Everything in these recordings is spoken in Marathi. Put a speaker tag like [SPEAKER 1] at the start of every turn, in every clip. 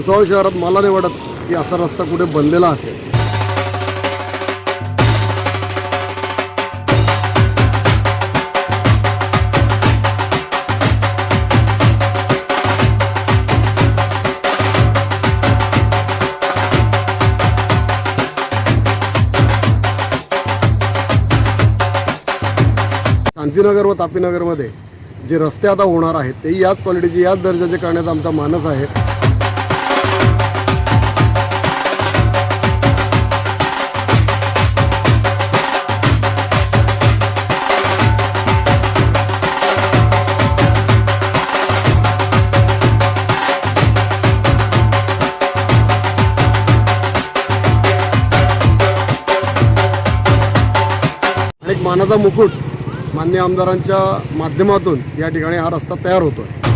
[SPEAKER 1] भुसावळ शहरात मला नाही वाटत की असा रस्ता कुठे बनलेला असेल. शांतीनगर व तापीनगरमध्ये जे रस्ते आता होणार आहेत ते याच क्वालिटीचे याच दर्जाचे करण्याचा आमचा मानस आहे. मानाचा मुकुट मान्य आमदारांच्या माध्यमातून या ठिकाणी हा रस्ता तयार होतो आहे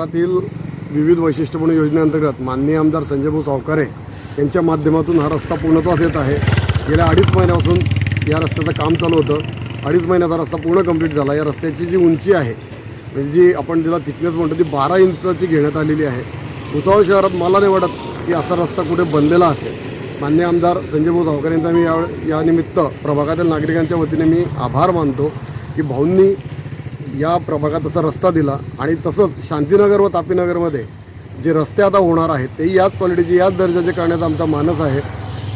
[SPEAKER 1] शहरातील विविध वैशिष्ट्यपूर्ण योजनेअंतर्गत माननीय आमदार संजय भाऊ सावकारे यांच्या माध्यमातून हा रस्ता पूर्णत्वास येत आहे. गेल्या अडीच महिन्यापासून या रस्त्याचं काम चालू होतं. अडीच महिन्यात हा रस्ता पूर्ण कंप्लीट झाला. या रस्त्याची जी उंची आहे म्हणजे जी आपण जिला थिकनेस म्हणतो ती बारा इंचाची घेण्यात आलेली आहे. भुसावळ शहरात मला नाही वाटत की असा रस्ता कुठे बनलेला असेल. मान्य आमदार संजय भाऊ सावकर यांचा मी या यानिमित्त प्रभागातील नागरिकांच्या वतीने मी आभार मानतो की भाऊंनी या प्रभागात तसा रस्ता दिला आणि तसंच शांतीनगर व तापीनगरमध्ये जे रस्ते आता होणार आहेत तेही याच क्वालिटीचे याच दर्जाचे करण्याचा आमचा मानस आहे.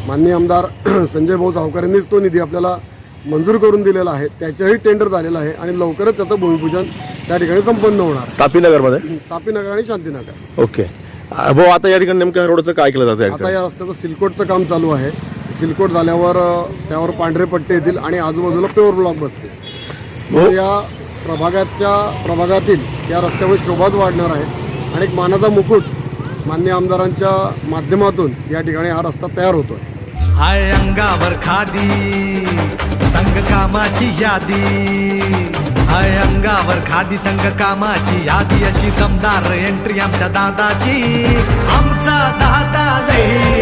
[SPEAKER 1] माननीय आमदार संजय भाऊ सावकर यांनीच तो निधी आपल्याला मंजूर करून दिलेला आहे. त्याच्याही टेंडर झालेलं आहे आणि लवकरच त्याचं भूमिपूजन त्या ठिकाणी संपन्न होणार.
[SPEAKER 2] तापीनगरमध्ये?
[SPEAKER 1] तापीनगर आणि शांतीनगर.
[SPEAKER 2] ओके. भाऊ आता या ठिकाणी नेमकं रोडचं काय केलं जातं
[SPEAKER 1] आता? या रस्त्याचं सिलकोटचं काम चालू आहे. सिलकोट झाल्यावर त्यावर पांढरे पट्टे येतील आणि आजूबाजूला प्युअर ब्लॉक बसतील. या प्रभागाच्या प्रभागातील या रस्त्यामुळे शोभाच वाढणार आहे. आणि एक मानाचा मुकुट मान्य आमदारांच्या माध्यमातून या ठिकाणी हा रस्ता तयार होतोय.
[SPEAKER 3] हाय अंगावर खादी संघ कामाची यादी. हाय अंगावर खादी संघ कामाची यादी. अशी दमदार एंट्री आमच्या दादाची. आमचा दादा लई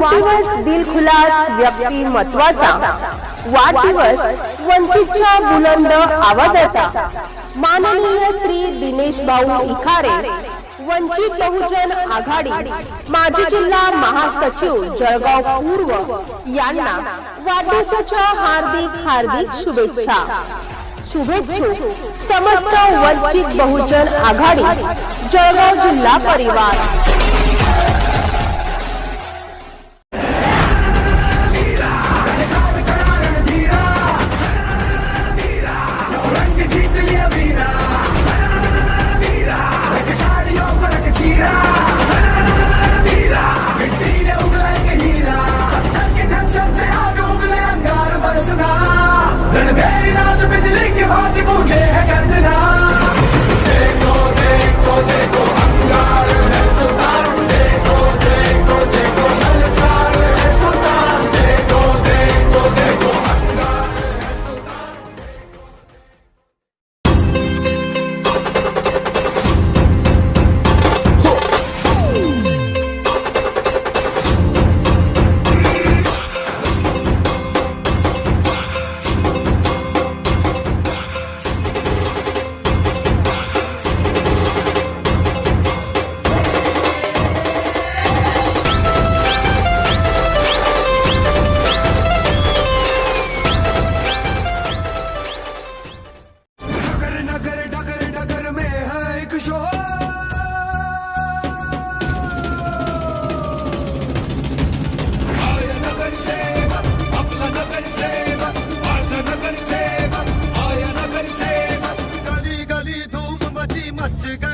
[SPEAKER 4] वाढदिवस दिलखुलास व्यक्तिमत्वाचा. वाढदिवस वंचितच्या बुलंद आवाजाचा. माननीय श्री दिनेश भाऊ इखारे वंचित बहुजन आघाडी माजी जिल्हा महासचिव जळगाव पूर्व यांना वाढदिवसाच्या हार्दिक हार्दिक शुभेच्छा. शुभेच्छुक समस्त वंचित बहुजन आघाडी जळगाव जिल्हा परिवार.
[SPEAKER 3] பச்சுக